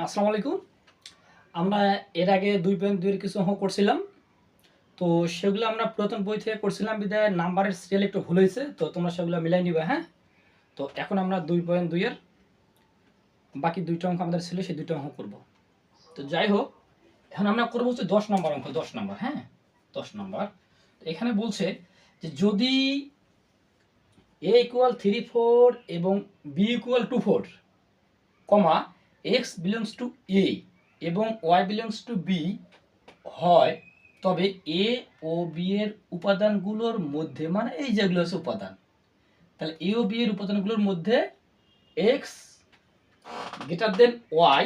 আসসালামু আলাইকুম। আমরা এর আগে দুই পয়েন্ট দুইয়ের কিছু অঙ্ক করছিলাম। তো সেগুলো আমরা প্রথম বই থেকে করছিলাম, বিদায় নাম্বারের সিরিয়াল একটু ভুল হয়েছে, তো তোমরা সেগুলো মিলাই নিবে হ্যাঁ? তো এখন আমরা দুই পয়েন্ট দুইয়ের বাকি দুইটা অঙ্ক আমাদের ছিল, সেই দুইটা অঙ্ক করব। তো যাই হোক, এখন আমরা করব হচ্ছে দশ নম্বর অঙ্ক, দশ নম্বর হ্যাঁ? দশ নম্বর। এখানে বলছে যে যদি এ ইকুয়াল থ্রি ফোর এবং B equal to four comma X belongs to A এবং ওয়াই বিলংস টু বি হয়, তবে এ ও বি এর উপাদানগুলোর মধ্যে মানে এই যেগুলো হচ্ছে উপাদান, তাহলে এ ও বি এর উপাদানগুলোর মধ্যে এক্স গ্রেটার দেন ওয়াই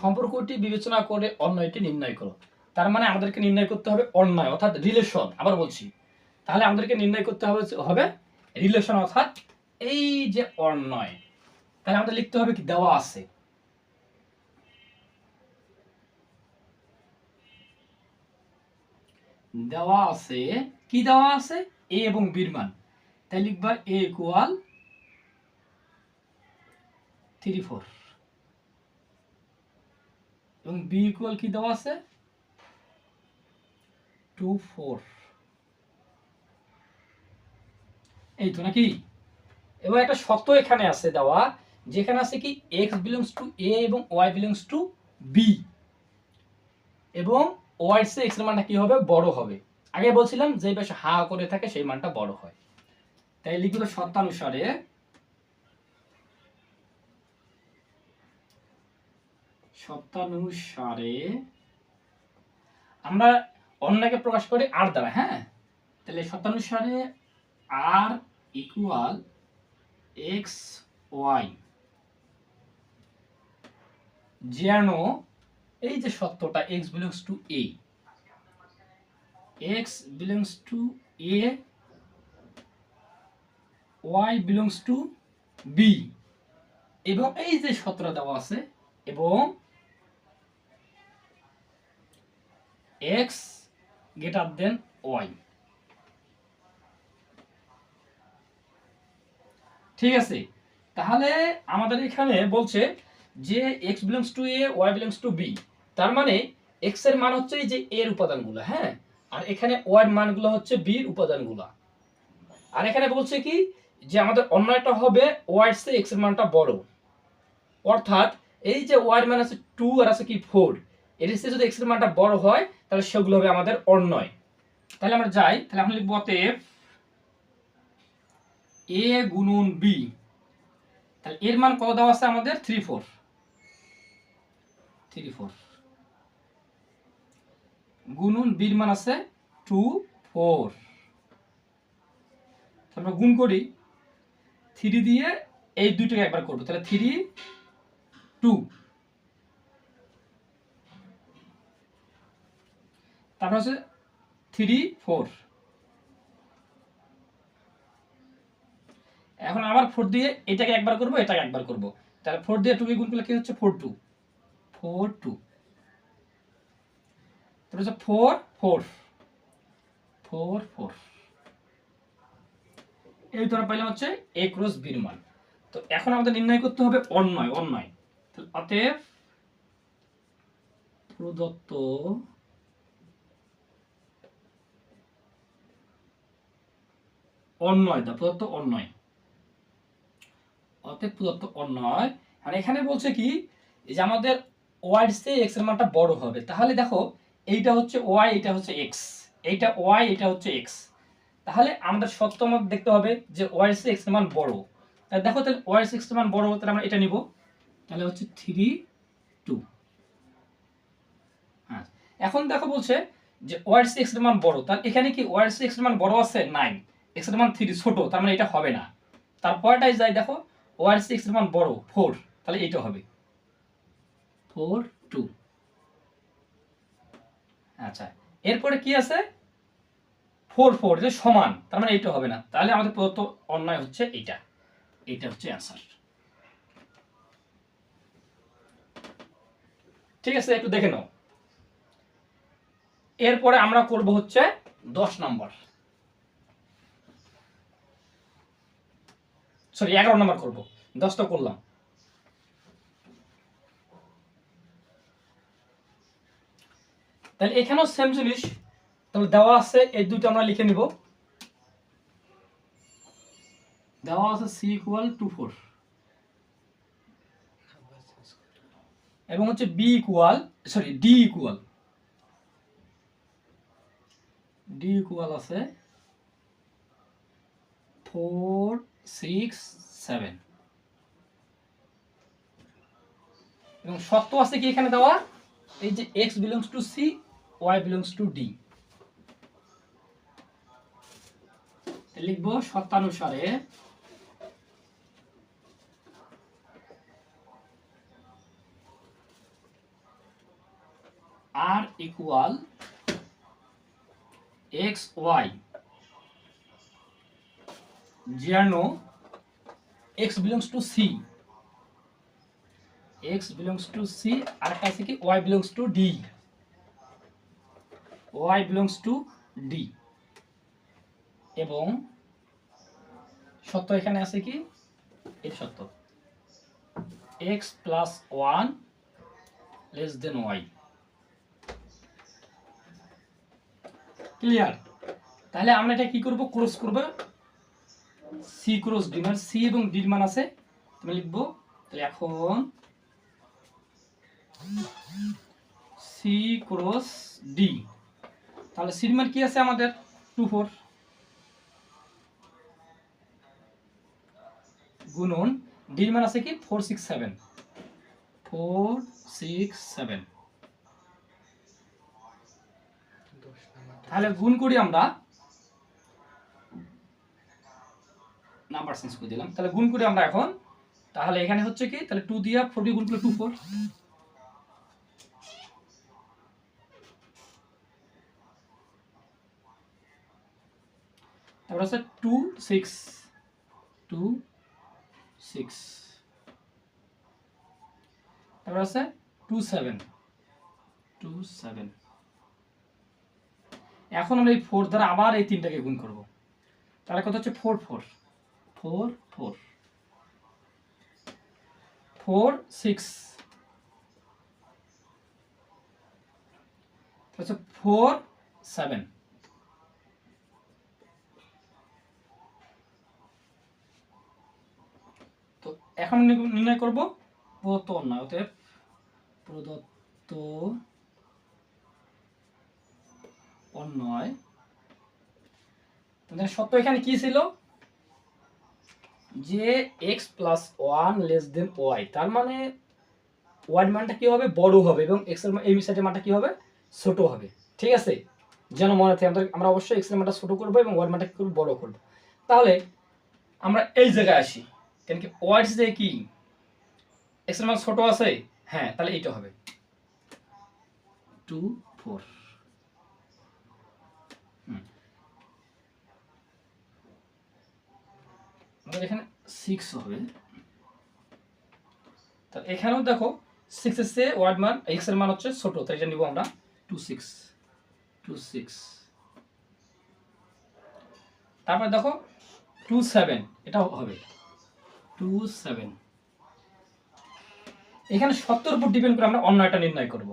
সম্পর্কটি বিবেচনা করে অন্যয়টি নির্ণয় করো। তার মানে আমাদেরকে নির্ণয় করতে হবে অন্যায়, অর্থাৎ রিলেশন আবার বলছি। তাহলে আমাদেরকে নির্ণয় করতে হবে হবে রিলেশন অর্থাৎ এই যে অন্যয়। তাহলে আমাদের লিখতে হবে কি? দেওয়া আছে। দেওয়া আছে। কি দেওয়া আছে? এ এবং বির মান। তাই লিখবা এ ইকুয়াল থ্রি ফোর এবং বি ইকুয়াল কি দেওয়া আছে? টু ফোর এই তো নাকি? এবং একটা শর্ত এখানে আছে দেওয়া। যেখানে আছে কি এক্স বিলংস টু এ এবং ওয়াই বিলংস টু বি এবং ওয়াই সে এক্সের মানটা কি হবে? বড় হবে। আগে বলছিলাম যে বেশ হা করে থাকে, সেই মানটা বড় হয়। তাই লিখবে শর্তানুসারে শর্তানুসারে আমরা অন্যকে প্রকাশ করি আর দ্বারা হ্যাঁ? তাহলে শর্তানুসারে আর ইকুয়াল এক্স ওয়াই যেন এই যে সত্যটা X belongs to A X belongs to A Y belongs to B এবং এই যে সত্যটা দেওয়া আছে, এবং এক্স গ্রেটার দেন ওয়াই ঠিক আছে? তাহলে আমাদের এখানে বলছে যে X belongs to A Y belongs to B তার মানে এক্সের মান হচ্ছে এই যে এর উপাদানগুলো হ্যাঁ? আর এখানে ওয়াই এর মানগুলো হচ্ছে বির উপাদানগুলো। আর এখানে বলছে কি? যে আমাদের অন্যটা হবে ওয়াই সে এক্সের মানটা বড়। অর্থাৎ এই যে ওয়াই এর মান আছে টু আর আছে কি ফোর এর চেয়ে যদি এক্সের মানটা বড় হয়, তাহলে সেগুলো হবে আমাদের অন্যয়। তাহলে আমরা যাই, তাহলে আমরা লিখব অতএব এ গুণন বি তাহলে এর মান কত দেওয়া আছে আমাদের? Three four three four. গুণন বির মান আছে টু ফোর। আমরা গুণ করি থ্রি দিয়ে এই দুইটাকে একবার করব। তাহলে থ্রি, টু। তারপর হচ্ছে থ্রি ফোর। এখন আবার ফোর দিয়ে এটাকে একবার করব, এটাকে একবার করব। তাহলে ফোর দিয়ে টু কে গুণ করলে কি হচ্ছে? ফোর টু ফোর টু তারপর হচ্ছে ফোর ফোর ফোর ফোর এই তোরা পাইলাম হচ্ছে এ ক্রস বির মান। তো এখন আমাদের নির্ণয় করতে হবে অন্যয় অন্যয় অতএব প্রদত্ত অন্যয় দা, প্রদত্ত অন্যয় অতএব প্রদত্ত অন্যয় আর এখানে বলছে কি, যে আমাদের ওয়াই সে এক্সের মানটা বড় হবে। তাহলে দেখো, এইটা হচ্ছে ওয়াই, এটা হচ্ছে এক্স এইটা ওয়াই, এটা হচ্ছে এক্স তাহলে আমাদের সত্য মত দেখতে হবে যে ওয়াই সে এক্সের মান বড়। তাহলে দেখো তাহলে ওয়াই সে এক্সের মান বড়, তাহলে আমরা এটা নিব। তাহলে হচ্ছে থ্রি টু হ্যাঁ। এখন দেখো বলছে যে ওয়াই সি এক্সের মান বড়। তাহলে এখানে কি ওয়াই সি এক্সের মান বড় আছে? নাইন এক্সের মান থ্রি ছোট। তার মানে এটা হবে না। তারপরটাই যাই দেখো, ওয়াই সি এক্সের মান বড় ফোর তাহলে এইটা হবে। Four two. আচ্ছা এরপরে কি আছে? ফোর ফোর এটা সমান, তার মানে এইটা হবে না। তাহলে আমাদের প্রদত্ত অন্যায় হচ্ছে এইটা। এইটা হচ্ছে অ্যান্সার। ঠিক আছে, একটু দেখে নাও। এরপরে আমরা করব হচ্ছে দশ নম্বর। সরি এগারো নম্বর করব। দশটা করলাম। তাহলে এখানেও সেম জিনিস। তাহলে দেওয়া আছে, এই দুটো আমরা লিখে নিব। দেওয়া আছে সি ইকুয়াল টু ফোর এবং হচ্ছে B equal sorry D equal D equal আছে ফোর সিক্স সেভেন এবং সত্য আছে কি এখানে দেওয়া? এই যে X belongs to C Y belongs to D লিখব সত্যানুসারে আর ইকুয়াল এক্স ওয়াই যেন X belongs to C X belongs to C আর একটা কি? Y belongs to D Y belongs to D এবং সত্য এখানে আছে কি? এর সত্য। X plus one less than Y clear তাহলে আমরা এটা কি করব? ক্রস করব। সি ক্রস ডি মানে সি এবং ডির মান আছে। তুমি লিখব। তাহলে এখন সি ক্রস ডি তাহলে সির মান কি আছে আমাদের? Two four. গুণন ডির মান আছে কি? Four, six, seven. Four, six, seven. তাহলে গুণ করি আমরা। নাম্বার চেঞ্জ করে দিলাম। তাহলে গুণ করি আমরা এখন। তাহলে এখানে হচ্ছে কি? তাহলে টু দিয়া ফোর গুণ করলে টু ফোর তারপর আছে টু সিক্স টু সিক্স তারপর আছে টু সেভেন টু সেভেন এখন আমরা এই ফোর দ্বারা আবার এই তিনটাকে গুণ করব। তাহলে কত হচ্ছে? Four four four four four six হচ্ছে ফোর সেভেন তো এখন নির্ণয় করব। প্রদত্ত অন্যায়, অতএব প্রদত্ত অন্যয়। সত্য এখানে কি ছিল? যে X plus one less than Y তার মানে ওয়াই মানটা কি হবে? বড় হবে এবং এক্সের এই সাইডের মানটা কি হবে? ছোট হবে। ঠিক আছে? যেন মনে থাকে আমাদের আমরা অবশ্যই এক্সের মানটা ছোট করব এবং ওয়াই মানটা কি করব বড় করব। তাহলে আমরা এই জায়গায় আসি। কেন কি ওয়াই যে কি? এক্সের মান ছোট আছে? হ্যাঁ তাহলে এইটা হবে। টু ফোর আমাদের এখানে সিক্স হবে। তো এখানেও দেখো সিক্স এর চেয়ে ওয়ার্ড মান এক্সের মান হচ্ছে ছোট তাই এটা নিব আমরা। টু সিক্স টু সিক্স তারপর দেখো টু সেভেন এটা হবে। এখানে সত্তর উপর ডিপেন্ড করে আমরা অন্য একটা নির্ণয় করব।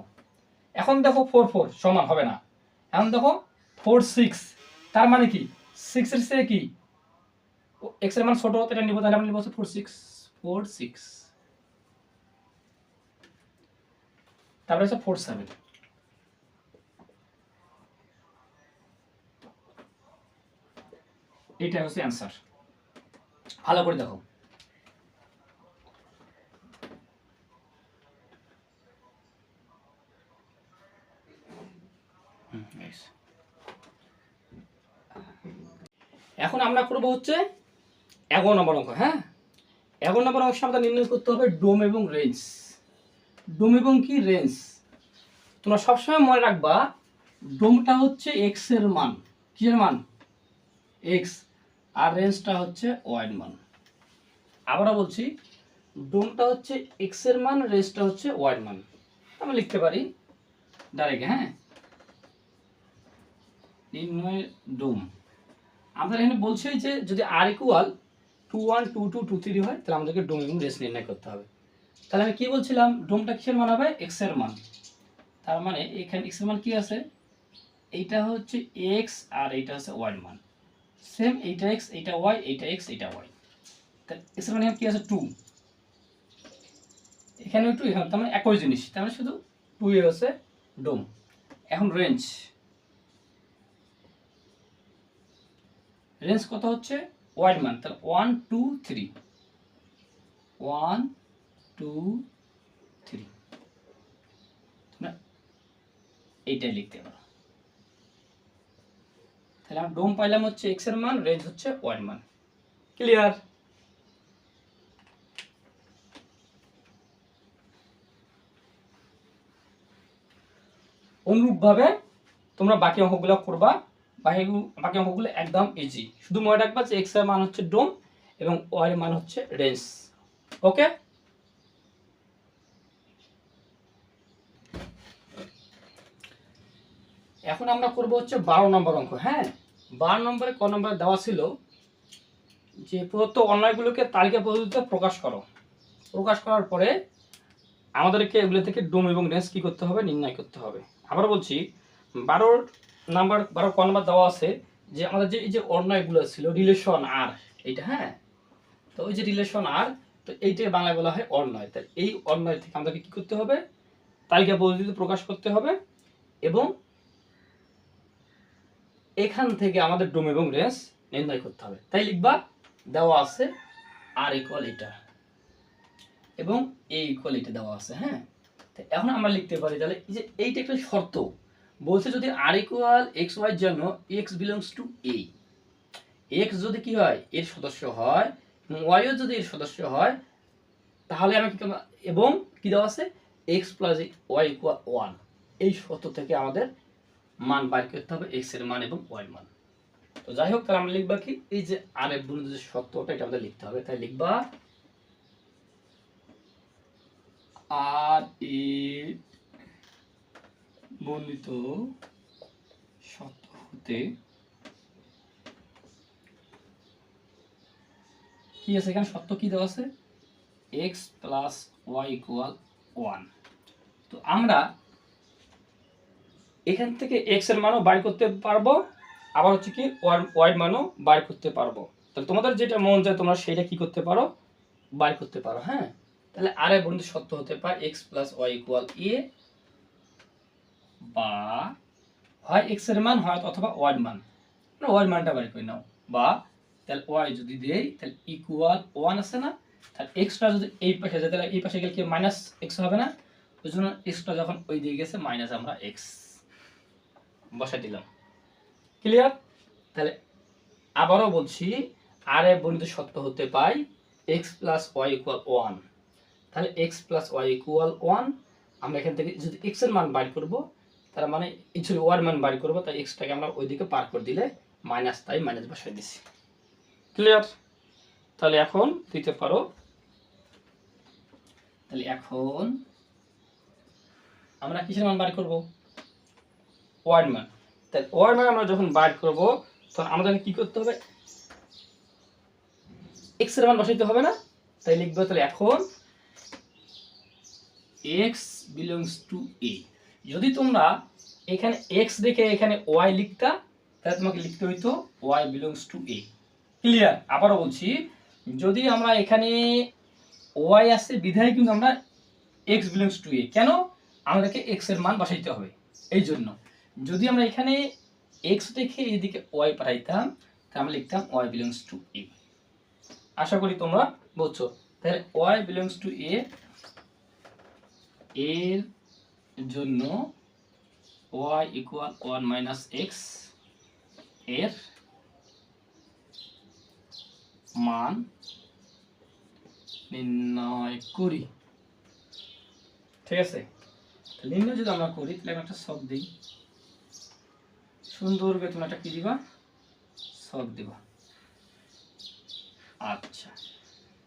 এখন দেখো ফোর ফোর সমান হবে না। এখন দেখো ফোর সিক্স তার মানে কি? সিক্স এর চেয়ে কি? এক্সের মান ছোট এটা নিব, তাহলে আমরা নিব ফোর সিক্স ফোর সিক্স তারপরে হচ্ছে ফোর সেভেন এইটা হচ্ছে অ্যান্সার ভালো করে দেখো। এখন আমরা করব হচ্ছে এগারো নম্বর অঙ্ক হ্যাঁ? এগারো নম্বর অংশ আমাদের নির্ণয় করতে হবে ডোম এবং রেঞ্জ। ডোম এবং কি রেঞ্জ? তোমরা সবসময় মনে রাখবা, ডোমটা হচ্ছে এক্সের মান। কিসের মান? এক্স আর রেঞ্জটা হচ্ছে ওয়াইড মান। আবারও বলছি, ডোমটা হচ্ছে এক্সের মান, রেঞ্জটা হচ্ছে ওয়াইড মান। আমি লিখতে পারি, ডাইরেক্ট হ্যাঁ? নির্ণয় ডোম। আমাদের এখানে বলছে যে যদি R equal to one two two two three হয়, তাহলে আমাদেরকে ডোম এবং রেস নির্ণয় করতে হবে। তাহলে আমি কি বলছিলাম? ডোমটা কিসের মান হবে? এক্সের মান। তার মানে এখানে এক্সের মান কি আছে? এইটা হচ্ছে এক্স আর এইটা হচ্ছে ওয়াই মান। সেম এইটা এক্স এইটা ওয়াই এইটা এক্স এইটা ওয়াই তাহলে এক্সের মানে কি আছে? টু এখানে টু এখানে তার মানে একই জিনিস। তার মানে শুধু টু এ হচ্ছে ডোম। এখন রেঞ্জ রেঞ্জ কত হচ্ছে? ওয়াইড মান, তাহলে one two three one two three এইটাই লিখতে পারো। তাহলে আমরা ডোম পাইলাম হচ্ছে এক্সের মান, রেঞ্জ হচ্ছে ওয়াইড মান। ক্লিয়ার অনুরূপভাবে তোমরা বাকি অঙ্কগুলো করবা। বাকি বাকি অঙ্কগুলো একদম ইজি শুধু মনে রাখবা যে এক্সের মান হচ্ছে ডোম এবং ওয়াই এর মান হচ্ছে রেঞ্জ ওকে এখন আমরা করব হচ্ছে বারো নম্বর অঙ্ক হ্যাঁ? বারো নম্বরে ক নম্বরে দেওয়া ছিল যে প্রদত্ত অন্যায়গুলোকে তালিকা পদ্ধতিতে প্রকাশ করো। প্রকাশ করার পরে আমাদেরকে এগুলো থেকে ডোম এবং রেঞ্জ কি করতে হবে, নির্ণয় করতে হবে। আবার বলছি, বারোর নাম্বার বারো ক নাম্বার দেওয়া আছে যে আমাদের যে এই যে অন্যায়গুলো ছিল রিলেশন আর এইটা হ্যাঁ? তো ওই যে রিলেশন আর তো এইটাই বাংলায় বলা হয় অন্যায়। তাই এই অন্যায় থেকে আমাদেরকে কি করতে হবে? তালিকা পদ্ধতিতে প্রকাশ করতে হবে এবং এখান থেকে আমাদের ডোম এবং রেঞ্জ নির্ণয় করতে হবে। তাই লিখবা, দেওয়া আছে আর ইকুয়াল এটা। এবং এ ইকুয়াল এটা দেওয়া আছে হ্যাঁ? এখন আমরা লিখতে পারি, তাহলে এই যে এইটা একটা শর্ত। বলছে যদি আর ইকুয়াল এক্স ওয়াই জন্য X belongs to A X যদি কি হয়, এর সদস্য হয়, এবং ওয়াইও যদি এর সদস্য হয়, তাহলে আমি কি এবং কি দেওয়া আছে? X plus Y equal one এই শর্ত থেকে আমাদের মান বাইর করতে হবে এক্সের মান এবং ওয়াই মান। তো যাই হোক, তাহলে আমরা লিখবা কি? এই যে আর এর বন্ধু যে সত্যটা এটা আমাদের লিখতে হবে। তাই লিখবা আর এ বর্ণিত সত্য হতে কি আছে এখানে? সত্য কি দেওয়া আছে? X plus Y equal one তো আমরা এখান থেকে এক্সের মানও বাইর করতে পারব, আবার হচ্ছে কি ওয়াই মানও বাইর করতে পারব। তাহলে তোমাদের যেটা মন চায় তোমরা সেটা কি করতে পারো? বাইর করতে পারো হ্যাঁ? তাহলে আর এর বন্ধু সত্য হতে পারে X plus Y equal A বা হয় এক্সের মান হয় অথবা ওয়াই মান। ওয়াই মানটা বাইর করে নাও। বা তাহলে ওয়াই যদি দেই, তাহলে ইকুয়াল ওয়ান আছে না? তাহলে এক্সট্রা যদি এই পাশে যায়, তাহলে এই পাশে গেলে কি মাইনাস এক্স হবে না? ওই জন্য এক্সট্রা যখন ওই দিকে গেছে মাইনাস আমরা এক্স বসাই দিলাম। ক্লিয়ার তাহলে আবারও বলছি আর এ বর্ণিত সত্য হতে পাই X plus Y equal one তাহলে X plus Y equal one আমরা এখান থেকে যদি এক্সের মান বাইর করব তার মানে ইচ্ছুক ওয়ার মান বাইর করব, তাই এক্সটাকে আমরা ওইদিকে পার করে দিলে মাইনাস তাই মাইনাস বসাই দিছি। ক্লিয়ার তাহলে এখন দিতে পারো। তাহলে এখন আমরা কিসের মান বার করব? ওয়ার্ড মান। তাহলে ওয়ার্ড মান আমরা যখন বার করব, তখন আমাদেরকে কি করতে হবে? এক্সের মান বসাইতে হবে না? তাই লিখব তাহলে এখন এক্স বিলংস টু এ যদি তোমরা এখানে এক্স দেখে এখানে ওয়াই লিখতা, তাহলে তোমাকে লিখতে হইতো Y belongs to A clear আবারও বলছি, যদি আমরা এখানে ওয়াই আসছে বিধায় কিন্তু আমরা এক্স বিলংস টু এ কেন? আমাদেরকে এক্সের মান বসাইতে হবে, এই জন্য। যদি আমরা এখানে এক্স দেখে এদিকে ওয়াই পাঠাইতাম, তাহলে আমরা লিখতাম ওয়াই বিলংস টু এ আশা করি তোমরা বুঝছ। তাহলে ওয়াই বিলংস টু এ এর জন্য ওয়াই ইকুয়াল ওয়ান মাইনাস এক্সের মান নির্ণয় করি। ঠিক আছে? নির্ণয় যদি আমরা করি, তাহলে একটা সব দিই। সুন্দর করে তুমি একটা কি দিবা? সব দিবা। আচ্ছা।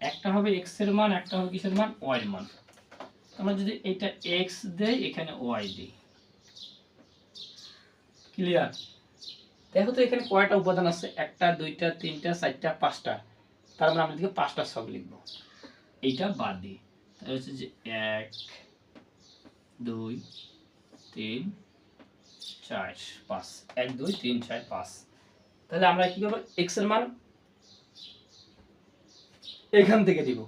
একটা হবে এক্সের মান, একটা হবে কিসের মান? ওয়াই এর মান। আমরা যদি এটা এক্স এখানে ওয়াই দিই। ক্লিয়ার দেখো তো এখানে কয়টা উপাদান আছে? একটা, দুইটা, তিনটা, চারটা, পাঁচটা। তার মানে পাঁচটা সব লিখব। এইটা বাদ দিই তাহলে হচ্ছে যে এক, দুই, তিন, চার, পাঁচ। এক, দুই, তিন, চার, পাঁচ। তাহলে আমরা কি করব? এক্সের মান এখান থেকে দিব।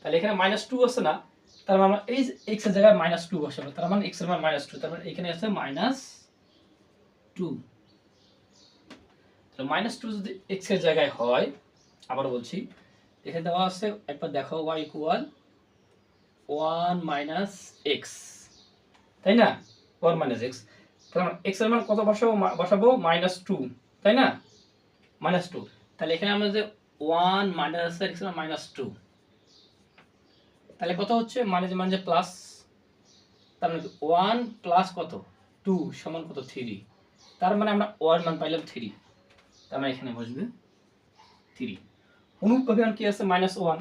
তাহলে এখানে মাইনাস টু আছে না? তার মানে আমরা এই এক্সের জায়গায় মাইনাস টু বসাবো। তার মানে এক্সের মান মাইনাস টু তার মানে এখানে আছে মাইনাস টু তাহলে মাইনাস টু যদি এক্সের জায়গায় হয়, আবার বলছি, এখানে দেওয়া আছে, একবার দেখো Y equal one minus X তাই না? ওয়ান মাইনাস এক্স তাহলে এক্সের মান কত বসাবো? বসাবো মাইনাস টু তাই না? মাইনাস টু তাহলে এখানে আমরা যে one minus X minus two তাহলে কত হচ্ছে? মাইনাস মানে প্লাস তার মানে ওয়ান প্লাস কত? টু সমান কত? থ্রি তার মানে আমরা ওয়ান মান পাইলাম থ্রি তার মানে এখানে বসবে থ্রি অনুপভাবে কি আছে? মাইনাস ওয়ান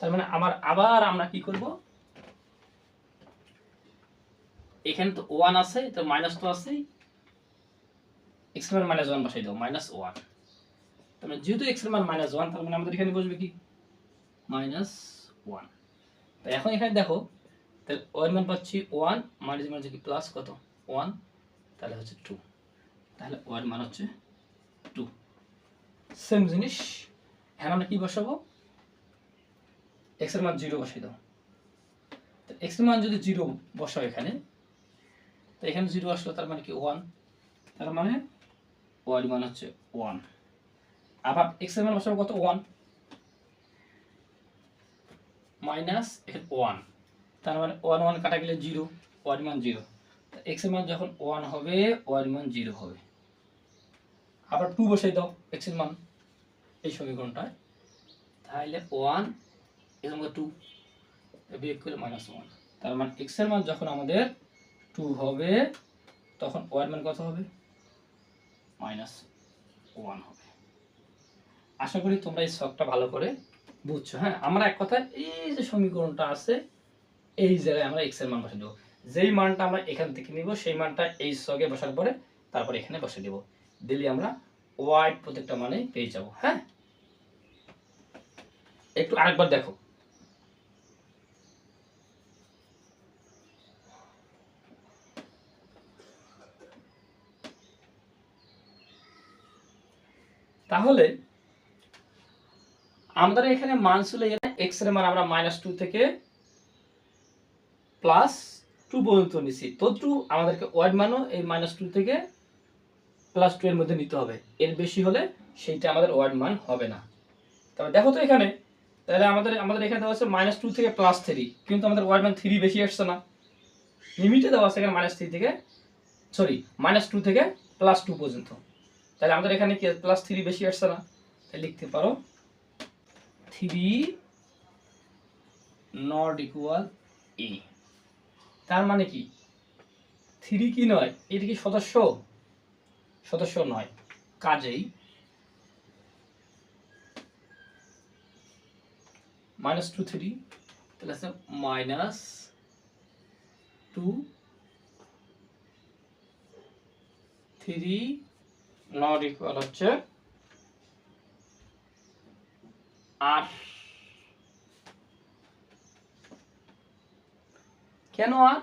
তার মানে আমার আবার আমরা কি করব? এখানে তো ওয়ান আছে, তো মাইনাস তো আছে। এক্স মান মাইনাস ওয়ান বসাই দাও মাইনাস ওয়ান তার মানে যেহেতু এক্স মান মাইনাস ওয়ান তার মানে আমাদের এখানে বসবে কি? মাইনাস ওয়ান তো এখন এখানে দেখো, তাহলে ওয়ান মান পাচ্ছি ওয়ান মানে কি? প্লাস কত? ওয়ান তাহলে হচ্ছে টু তাহলে ওয়ান মান হচ্ছে টু সেম জিনিস। হ্যাঁ আমরা কি বসাবো? এক্সের মান জিরো বসাই দাও। তো এক্সের মান যদি জিরো বসাও এখানে, তো এখানে জিরো আসলো, তার মানে কি? ওয়ান তার মানে ওয়ান মান হচ্ছে ওয়ান আবার এক্সের মান বসাবো কত? ওয়ান মাইনাস এখানে ওয়ান। তার মানে ওয়ান ওয়ান কাটা গেলে জিরো, ওয়ান মান জিরো। এক্সের মান যখন ওয়ান হবে, ওয়ান মান জিরো হবে। আবার টু বসাই দাও এক্সের মান এই সমীকরণটায়। তাহলে ওয়ান এরকম টু বিয়োগ করলে মাইনাস ওয়ান তার মানে এক্সের মান যখন আমাদের টু হবে, তখন ওয়ান মান কত হবে? মাইনাস ওয়ান হবে। আশা করি তোমরা এই শখটা ভালো করে বুঝছ? হ্যাঁ আমরা এক কথা এই যে সমীকরণটা আছে, এই জায়গায় আমরা এক্সের মান বসে দেবো। যেই মানটা আমরা এখান থেকে নিব, সেই মানটা এই সগে বসার পরে তারপর এখানে বসে দেব। দিলে আমরা ওয়াই প্রত্যেকটা মানে পেয়ে যাব হ্যাঁ? একটু আরেকবার দেখো। তাহলে আমাদের এখানে মান ছিল এক্সের মান আমরা মাইনাস টু থেকে প্লাস টু পর্যন্ত নিছি। তদ্রু আমাদেরকে ওয়াইড মানও এই মাইনাস টু থেকে প্লাস টু এর মধ্যে নিতে হবে। এর বেশি হলে সেইটা আমাদের ওয়াইড মান হবে না। তবে দেখো তো এখানে, তাহলে আমাদের আমাদের এখানে দেওয়া আছে মাইনাস টু থেকে প্লাস থ্রি কিন্তু আমাদের ওয়াইড মান থ্রি বেশি আসছে না। লিমিটে দেওয়া আছে এখানে মাইনাস থ্রি থেকে সরি মাইনাস টু থেকে প্লাস টু পর্যন্ত। তাহলে আমাদের এখানে কি প্লাস থ্রি বেশি আসছে না? তাহলে লিখতে পারো থ্রি নট ইকুয়াল এ। তার মানে কি? থ্রি কি নয়? এটা কি সদস্য? সদস্য নয়। কাজেই মাইনাস টু থ্রি তাহলে আছে minus two three not equal হচ্ছে আট কেন আর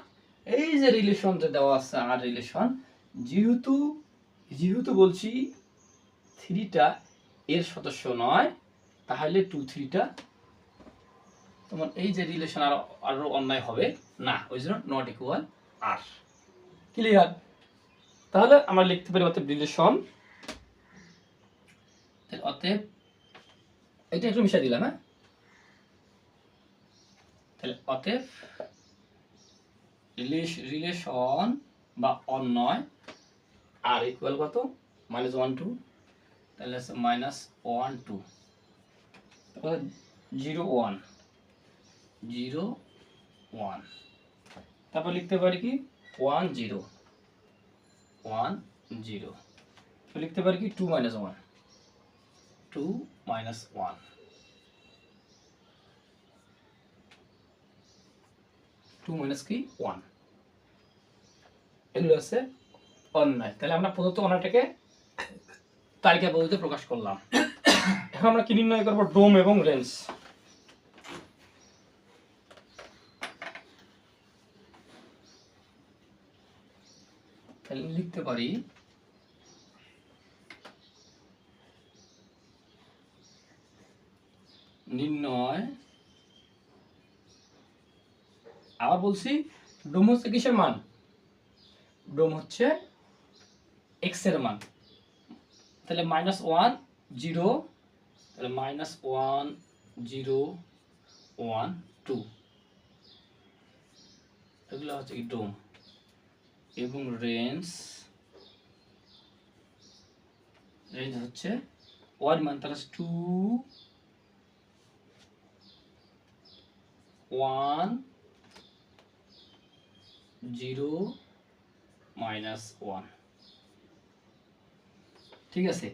এই যে রিলেশন যে দেওয়া আছে আর রিলেশন যেহেতু যেহেতু বলছি থ্রিটা এর সদস্য নয়, তাহলে টু থ্রিটা তোমার এই যে রিলেশন আর, আরও অন্যায় হবে। না, ওই জন্য নট ইকুয়াল আর ক্লিয়ার তাহলে আমরা লিখতে পারি অতএব রিলেশন অতএব এটা একটু মিশাই দিলাম হ্যাঁ? তাহলে অতএব রিলেশন বা অন্যয় আর ইকুয়াল কত? মাইনাস ওয়ান টু তাহলে minus one two zero one zero one তারপর লিখতে পারি কি? ওয়ান জিরো ওয়ান জিরো লিখতে পারি কি? Two minus one two minus one two minus কি? ওয়ান এগুলো আছে অন্যায়। তাহলে আমরা প্রদত্ত অন্যায়টাকে তালিকা পদ্ধতিতে প্রকাশ করলাম। এখন আমরা কি নির্ণয় করব? ডোম এবং রেঞ্জ লিখতে পারি নির্ণয়। আবার বলছি ডোম হচ্ছে কিসের মান? ডোম হচ্ছে এক্সের মান। তাহলে মাইনাস ওয়ান জিরো তাহলে minus one zero one two এগুলো হচ্ছে কি ডোম। এবং রেঞ্জ রেঞ্জ হচ্ছে ওয়ান মান তাহলে two one zero minus one. ঠিক আছে?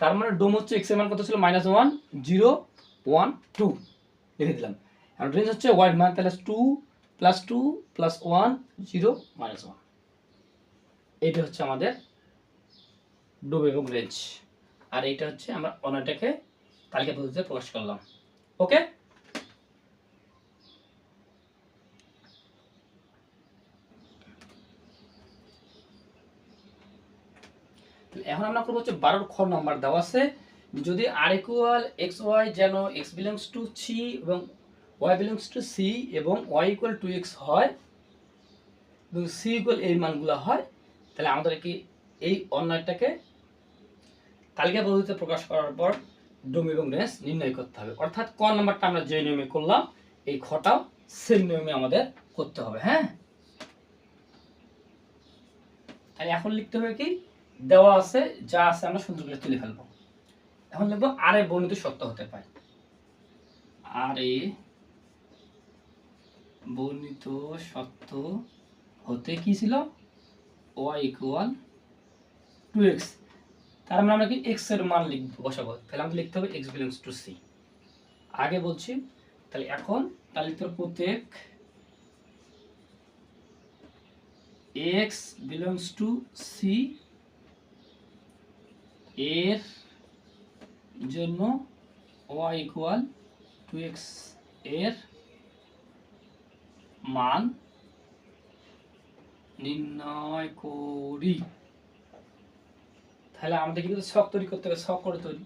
তার মানে ডোম হচ্ছে এক্সের মান কত ছিল? Minus one, zero, one, two. লিখে দিলাম। আর রেঞ্জ হচ্ছে ওয়ান মান, তাহলে two plus two plus one zero, minus one. এইটা হচ্ছে আমাদের ডোম এবং রেঞ্জ আর এইটা হচ্ছে আমরা অনারটাকে তালিকা পদ্ধতিতে প্রকাশ করলাম। ওকে? এখন আমরা করব হচ্ছে বারোর খ নাম্বার দেওয়া আছে। যদি আর ইকুয়াল এক্স ওয়াই যেন এক্স বিলংস টু সি এবং ওয়াই বিলংস টু সি এবং ওয়াই ইকুয়াল টু এক্স হয় এবং সি ইকুয়াল এই মানগুলো হয়, তাহলে আমাদের কি এই অন্যায়টাকে তালিকা পদ্ধতিতে প্রকাশ করার পর ডোম এবং রেঞ্জ নির্ণয় করতে হবে। অর্থাৎ ক নাম্বারটা আমরা যে নিয়মে করলাম, এই খটাও সেম নিয়মে আমাদের করতে হবে হ্যাঁ? তাহলে এখন লিখতে হবে কি? দেওয়া আছে, যা আছে আমরা সুন্দর করে তুলে ফেলব। এখন লিখব আরে বর্ণিত সত্য হতে পারে। আরে বর্ণিত সত্য হতে কি ছিল? ওয়াই ইকুয়াল টু এক্স তার মানে আমরা কি এক্সের মান লিখব, বসাবো। তাহলে আমাদের লিখতে হবে এক্স বিলংস টু সি আগে বলছি, তাহলে এখন তাহলে হবে প্রত্যেক এক্স বিলংস টু সি এর জন্য ওয়াই ইকুয়াল টু এক্সের মান নির্ণয় করি। তাহলে আমাদের কিন্তু শখ তৈরি করতে হবে, শখ করে তৈরি।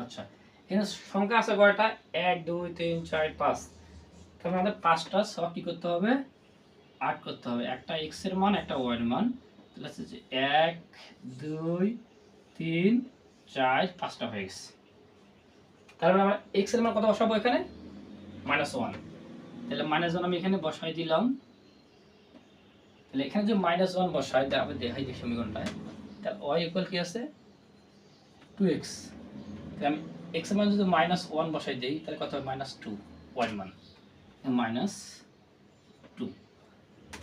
আচ্ছা এখানে সংখ্যা আছে কয়টা? এক, দুই, তিন, চার, পাঁচ। তাহলে আমাদের পাঁচটা সব কি করতে হবে? আট করতে হবে। একটা এক্সের মান, একটা ওয়াই এর মান। তাহলে হচ্ছে যে এক, দুই, তিন, চার, পাঁচটা হয়ে গেছে। তারপরে আমরা এক্সের মান কত বসাবো এখানে? মাইনাস ওয়ান তাহলে মাইনাস ওয়ান আমি এখানে বসাই দিলাম। তাহলে এখানে যে মাইনাস ওয়ান বসাই আমি দেখাই দিই সমীকরণটায়। তাহলে ওয়াই ইকুয়াল কি আছে? টু এক্স তাহলে আমি এক্স মান যদি মাইনাস ওয়ান বসাই দিই তাহলে কত হবে? মাইনাস টু ওয়ান মান মাইনাস টু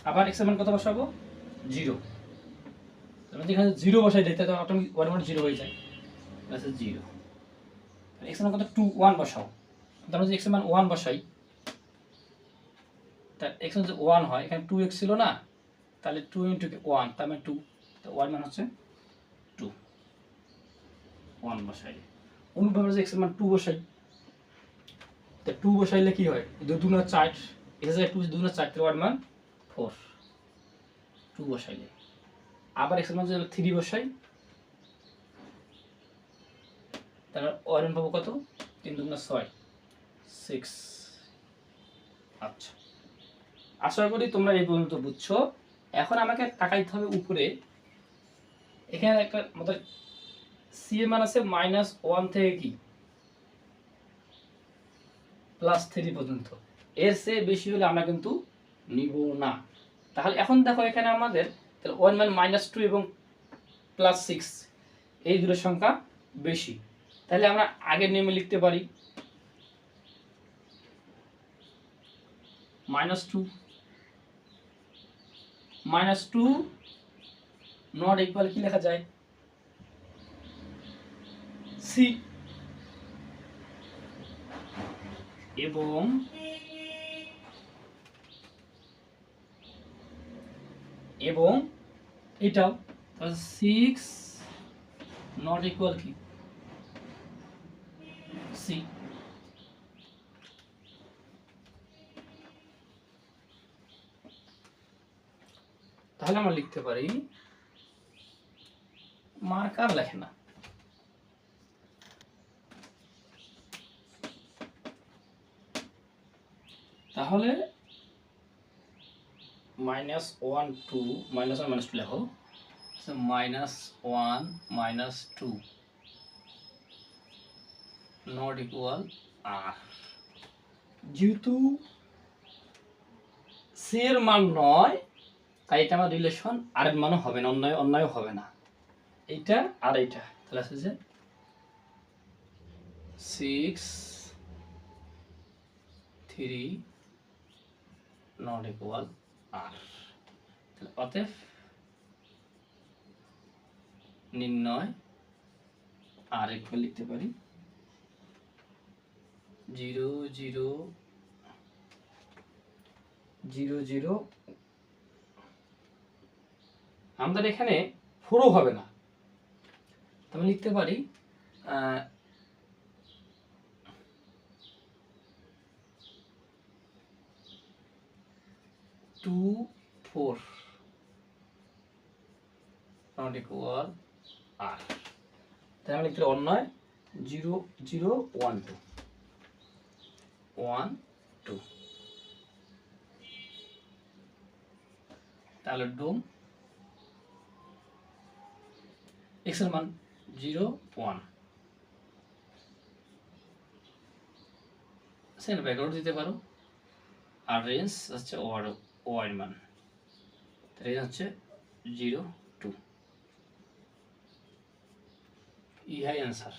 আবার এক্স মান কত বসাবো? জিরো তাহলে যেখানে জিরো বসাই দিই তাহলে অটোমেটিক ওয়ান মান জিরো হয়ে যায়। প্লাস জিরো এক্স মান কত? টু ওয়ান বসাও। তাহলে যদি এক্সের মান ওয়ান বসাই তা এক্স যদি ওয়ান হয় এখানে টু এক্স ছিল না তাহলে টু ইন্টু ওয়ান তার মানে টু তো ওয়ান মান হচ্ছে টু ওয়ান বসাই। অনুভাবে যে এক্স মান টু বসাই তা টু বসাইলে কি হয়? দু দুনা চার এক্স টু দুনা চার ওয়ান মান ফোর টু বসাইলে আবার এক্স মান যদি থ্রি বসাই, তাহলে ওয়ান পাবো কত? তিন দুগুণা ছয়। সিক্স আচ্ছা। আশা করি তোমরা এই পর্যন্ত বুঝছ। এখন আমাকে তাকাইতে হবে উপরে। এখানে একটা মতো সি এর মান আছে মাইনাস ওয়ান থেকে কি? প্লাস থ্রি পর্যন্ত। এর চেয়ে বেশি হলে আমরা কিন্তু নিব না। তাহলে এখন দেখো এখানে আমাদের তাহলে ওয়ান মান মাইনাস টু এবং প্লাস সিক্স এই দুটোর সংখ্যা বেশি। তাহলে আমরা আগের নিয়মে লিখতে পারি। Minus two minus two not equal কি লেখা যায়? সি এবং এবং এটাও সিক্স নট ইকুয়াল কি? সি তাহলে আমরা লিখতে পারি মার্কার লেখে না। তাহলে minus one two minus one minus two লেখো। Minus one minus two not equal R যেহেতু সি এর মান নয়, তাই এটা আমার রিলেশন আর এর মানও হবে না, অন্যায় অন্যায় হবে না। এইটা আর এইটা। তাহলে আছে যে six three not equal R তাহলে অতএব নির্ণয় আর ইকুয়াল লিখতে পারি। Zero zero zero zero. আমাদের এখানে ফোরও হবে না। তো আমি লিখতে পারি two four not equal R তাই আমি লিখতে অন্যয়, zero zero, one, two. One, two. তাহলে ডোম। এক্সের মান জিরো, ওয়ান। সেখানে ব্যাকগ্রাউন্ড দিতে পারো। আর রেঞ্জ হচ্ছে ওয়ার ওয়ার মান এটা হচ্ছে জিরো টু। ইহাই অ্যান্সার